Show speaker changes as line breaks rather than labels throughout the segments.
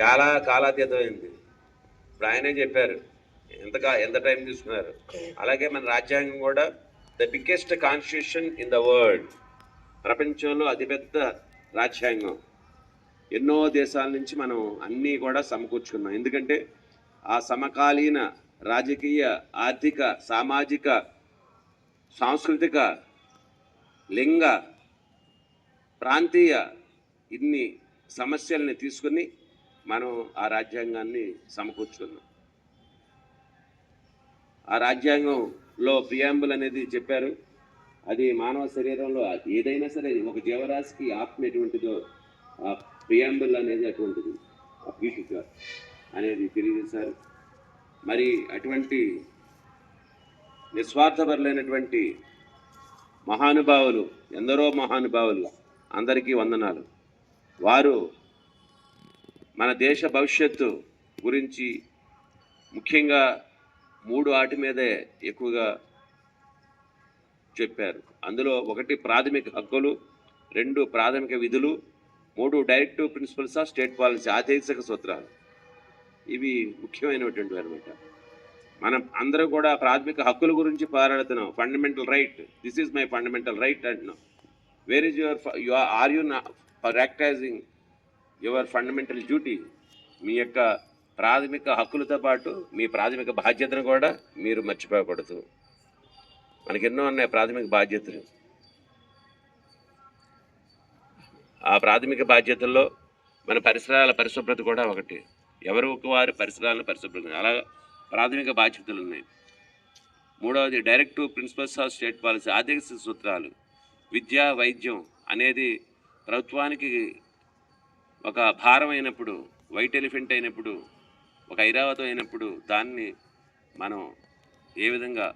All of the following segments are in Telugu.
చాలా కాలాతీతమైంది. ఇప్పుడు ఆయనే చెప్పారు ఎంత ఎంత టైం తీసుకున్నారు. అలాగే మన రాజ్యాంగం కూడా the biggest constitution in the world. ప్రపంచంలో అతిపెద్ద రాజ్యాంగం. ఎన్నో దేశాల నుంచి మనం అన్నీ కూడా సమకూర్చుకున్నాం. ఎందుకంటే ఆ సమకాలీన రాజకీయ ఆర్థిక సామాజిక సాంస్కృతిక లింగ ప్రాంతీయ ఇన్ని సమస్యల్ని తీసుకుని మనం ఆ రాజ్యాంగాన్ని సమకూర్చుకున్నాం ఆ రాజ్యాంగంలో ప్రియాంబుల్ అనేది చెప్పారు. అది మానవ శరీరంలో ఏదైనా సరే ఒక జీవరాశికి ఆత్మ ఎటువంటిదో ఆ ప్రియాంబుల్ అనేది అటువంటిది ఆ పీఠిక అనేది తెలియజేశారు. మరి అటువంటి నిస్వార్థపరులైనటువంటి మహానుభావులు ఎందరో మహానుభావులు అందరికీ వందనాలు. వారు మన దేశ భవిష్యత్తు గురించి ముఖ్యంగా మూడు వాటి మీదే ఎక్కువగా చెప్పారు. అందులో ఒకటి ప్రాథమిక హక్కులు రెండు ప్రాథమిక విధులు మూడు directive principles of state policy ఆదేశక సూత్రాలు. ఇవి ముఖ్యమైనటువంటివి అనమాట మనం అందరూ కూడా ప్రాథమిక హక్కుల గురించి పోరాడుతున్నాం. Fundamental right this is my fundamental right అంటున్నాం. Where is your you are you practising your fundamental duty మీ యొక్క ప్రాథమిక హక్కులతో పాటు మీ ప్రాథమిక బాధ్యతను కూడా మీరు మర్చిపోకూడదు. మనకి ఎన్నో ఉన్నాయి ప్రాథమిక బాధ్యతలు. ఆ ప్రాథమిక బాధ్యతల్లో మన పరిసరాల పరిశుభ్రత కూడా ఒకటి. ఎవరు ఒక వారి పరిసరాలను పరిశుభ్రత అలా ప్రాథమిక బాధ్యతలు ఉన్నాయి. మూడవది direct principles of state policy ఆర్థిక సూత్రాలు విద్య వైద్యం అనేది ప్రభుత్వానికి ఒక భారం అయినప్పుడు వైట్ ఎలిఫెంట్ అయినప్పుడు ఒక ఐరావతం అయినప్పుడు దాన్ని మనం ఏ విధంగా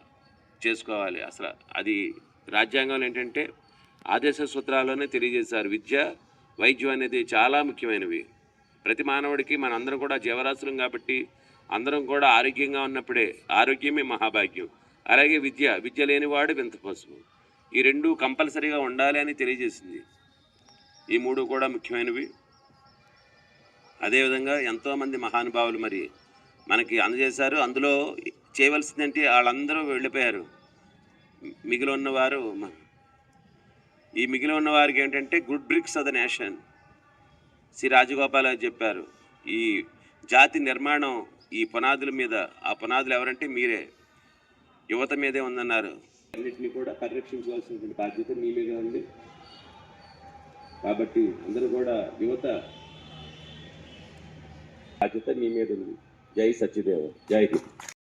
చేసుకోవాలి? అసలు అది రాజ్యాంగంలో ఏంటంటే ఆదేశ సూత్రాల్లోనే తెలియజేశారు. విద్య వైద్యం అనేది చాలా ముఖ్యమైనవి. ప్రతి మానవుడికి మన అందరం కూడా జీవరాశులం కాబట్టి అందరం కూడా ఆరోగ్యంగా ఉన్నప్పుడే ఆరోగ్యమే మహాభాగ్యం. అలాగే విద్య విద్య లేనివాడు వింత ఈ రెండు కంపల్సరీగా ఉండాలి అని తెలియజేసింది. ఈ మూడు కూడా ముఖ్యమైనవి. అదేవిధంగా ఎంతోమంది మహానుభావులు మరి మనకి అందజేశారు. అందులో చేయవలసింది అంటే వాళ్ళందరూ వెళ్ళిపోయారు. మిగిలి ఉన్నవారు ఈ మిగిలి ఉన్న వారికి ఏంటంటే good bricks of the nation. Shri Rajagopal చెప్పారు. ఈ జాతి నిర్మాణం ఈ పునాదుల మీద ఆ పునాదులు ఎవరంటే మీరే. యువత మీదే ఉందన్నారు. అన్నింటినీ కూడా పరిరక్షించవలసినటువంటి బాధ్యత మీ మీద ఉంది. కాబట్టి అందరూ కూడా యువత బాధ్యత నీ మీద ఉంది. జై సత్యదేవ. జై హింద్.